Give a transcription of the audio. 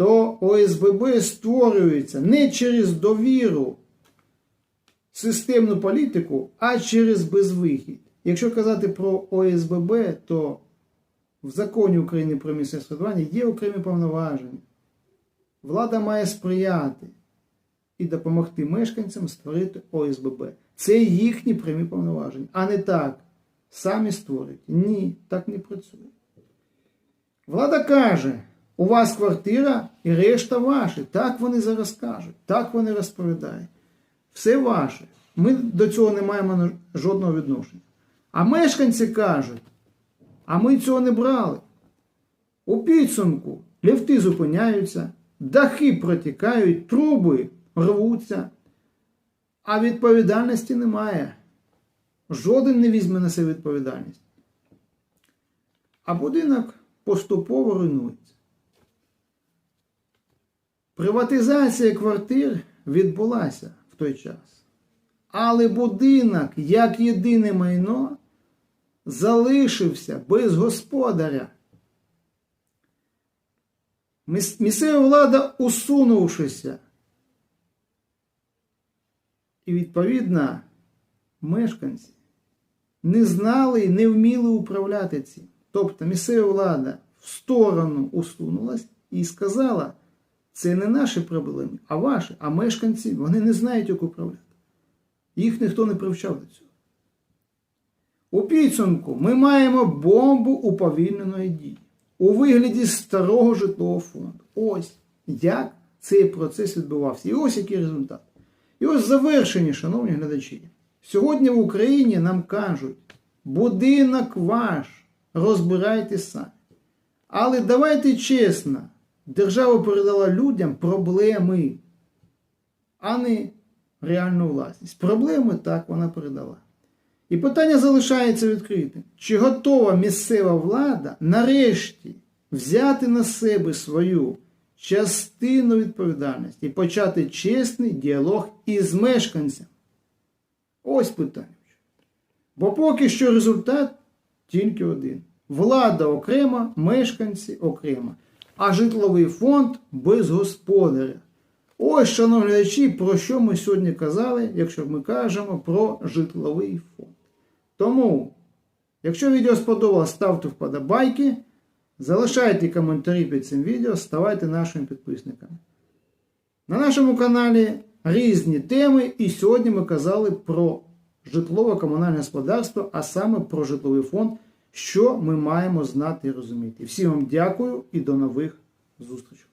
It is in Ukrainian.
то ОСББ створюється не через довіру системну політику, а через безвихідь. Якщо казати про ОСББ, то в законі України про місцеве самоврядування є окремі повноваження. Влада має сприяти і допомогти мешканцям створити ОСББ. Це їхні прямі повноваження, а не так. Самі створюють. Ні, так не працює. Влада каже, у вас квартира і решта ваші. Так вони зараз кажуть, так вони розповідають. Все ваше. Ми до цього не маємо жодного відношення. А мешканці кажуть, а ми цього не брали. У підсумку ліфти зупиняються, дахи протікають, труби рвуться, а відповідальності немає. Жоден не візьме на себе відповідальність. А будинок поступово руйнується. Приватизація квартир відбулася в той час. Але будинок, як єдине майно, залишився без господаря. Міс- Місцева влада, усунувшися. І відповідно мешканці не знали і не вміли управляти цим. Тобто місцева влада в сторону усунулась і сказала, це не наші проблеми, а ваші. А мешканці вони не знають, як управляти. Їх ніхто не привчав до цього. У підсумку ми маємо бомбу уповільненої дії у вигляді старого житлового фонду. Ось як цей процес відбувався. І ось який результат. І ось завершення, шановні глядачі. Сьогодні в Україні нам кажуть, будинок ваш, розбирайтесь самі. Але давайте чесно, держава передала людям проблеми, а не реальну власність. Проблеми так вона передала. І питання залишається відкритим. Чи готова місцева влада нарешті взяти на себе свою частину відповідальності і почати чесний діалог із мешканцем? Ось питання. Бо поки що результат тільки один. Влада окрема, мешканці окремо, а житловий фонд без господаря. Ось, шановні глядачі, про що ми сьогодні казали, якщо ми кажемо про житловий фонд. Тому, якщо відео сподобалось, ставте вподобайки, залишайте коментарі під цим відео, ставайте нашими підписниками. На нашому каналі різні теми, і сьогодні ми казали про житлово-комунальне господарство, а саме про житловий фонд, що ми маємо знати і розуміти. Всім вам дякую і до нових зустрічей.